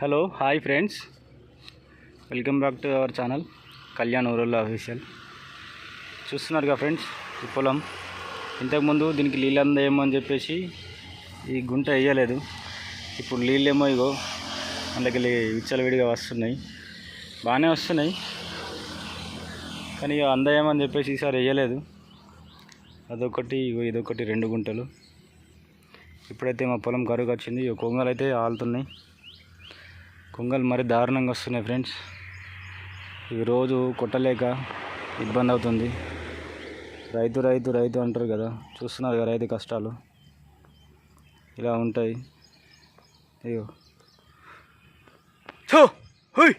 Hello hi friends welcome back to our channel Kalyan ఊరల్లో official చూస్తున్నారుగా friends ఈ పొలం. ఇంతకుముందు దీనికి నీళ్ళు అందేమో అని చెప్పేసి ఈ గుంట వేయలేదు. ఇప్పుడు నీళ్ళేమో ఇగో అందుకెళ్ళి విచ్చలవిడిగా వస్తున్నాయి. బాగానే వస్తున్నాయి. కానీ ఇక అందాయేమని చెప్పేసి ఈసారి వేయలేదు. అదొకటి ఇగో ఇదొకటి రెండు గుంటలు. ఇప్పుడైతే మా పొలం కరువుకి వచ్చింది. ఇక కొంగలు అయితే ఆలుతున్నాయి. కొంగలు మరి దారుణంగా వస్తున్నాయి ఫ్రెండ్స్. ఇవి రోజు కొట్టలేక ఇబ్బంది అవుతుంది. రైతు రైతు రైతు అంటారు కదా. చూస్తున్నారు కదా రైతు కష్టాలు. ఇలా ఉంటాయి. అయ్యో. ఛో! హుయ్!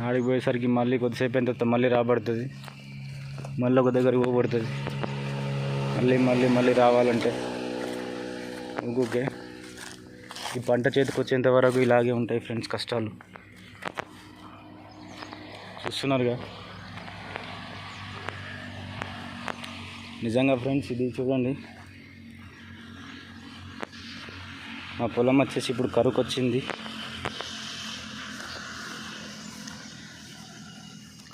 ఆడికి పోయేసరికి మళ్ళీ కొద్దిసేపు అయిన తర్వాత మళ్ళీ రాబడుతుంది. మళ్ళీ ఒక దగ్గర పోబడుతుంది. మళ్ళీ మళ్ళీ మళ్ళీ రావాలంటే. ఊకే ఈ పంట చేతికి వచ్చేంత వరకు ఇలాగే ఉంటాయి ఫ్రెండ్స్ కష్టాలు. చూస్తున్నారుగా? నిజంగా ఫ్రెండ్స్ ఇది చూడండి. మా పొలం వచ్చేసి ఇప్పుడు కరుకు వచ్చింది.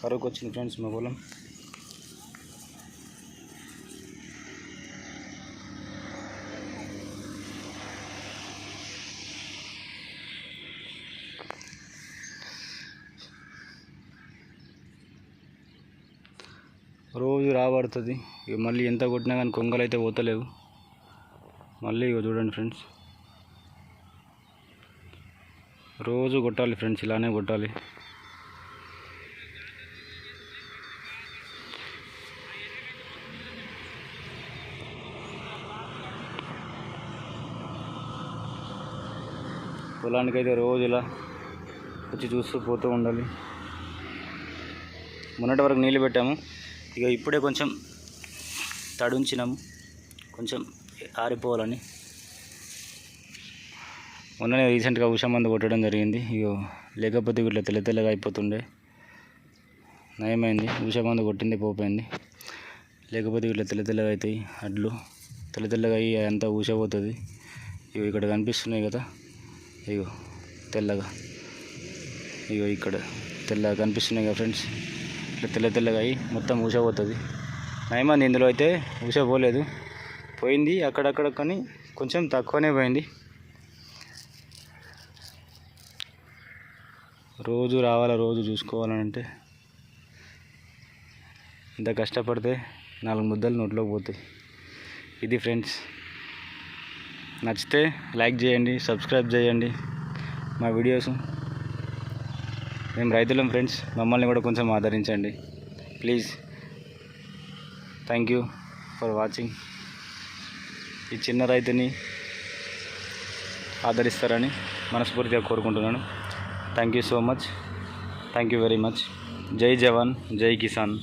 కరుకు వచ్చింది ఫ్రెండ్స్ మా పొలం. రోజు రాబడుతుంది. ఇక మళ్ళీ ఎంత కొట్టినా కానీ కొంగలు అయితే పోతలేవు. మళ్ళీ ఇక చూడండి ఫ్రెండ్స్. రోజు కొట్టాలి ఫ్రెండ్స్ ఇలానే కొట్టాలి. పొలానికి అయితే రోజు ఇలా వచ్చి చూస్తూ పోతూ ఉండాలి. మొన్నటి వరకు నీళ్ళు పెట్టాము. ఇక ఇప్పుడే కొంచెం తడుంచినాము. కొంచెం ఆరిపోవాలని. మొన్ననే రీసెంట్గా ఉషా మందు కొట్టడం జరిగింది. ఇక లేకపోతే ఇట్లా తెల్ల తెల్లగా అయిపోతుండే. నయమైంది. ఉషా మందు కొట్టింది పోపోయింది. లేకపోతే ఇట్లా తెల్ల తెల్లగా అవుతాయి అడ్లు. తెల్ల తెల్లగా అయ్యి అంతా ఊసపోతుంది ఇవి ఇక్కడ కనిపిస్తున్నాయి కదా. ఇగో తెల్లగా. ఇగో ఇక్కడ తెల్లగా కనిపిస్తున్నాయి కదా ఫ్రెండ్స్. ఇట్లా తెల్ల తెల్లగా అయ్యి మొత్తం ఊసపోతుంది. నయమంది ఇందులో అయితే ఊసపోలేదు. పోయింది అక్కడక్కడ కానీ కొంచెం తక్కువనే పోయింది. రోజు రావాలా రోజు చూసుకోవాలంటే అంటే? ఇంత కష్టపడితే నాలుగు ముద్దలు నోట్లోకి పోతాయి. ఇది ఫ్రెండ్స్. నచ్చితే లైక్ చేయండి సబ్స్క్రైబ్ చేయండి మా వీడియోస్. మేము రైతులం ఫ్రెండ్స్. మమ్మల్ని కూడా కొంచెం ఆదరించండి. Please thank you for watching ఈ చిన్న రైతుని ఆదరిస్తారని మనస్ఫూర్తిగా కోరుకుంటున్నాను. Thank you so much thank you very much జై జవాన్ జై కిసాన్.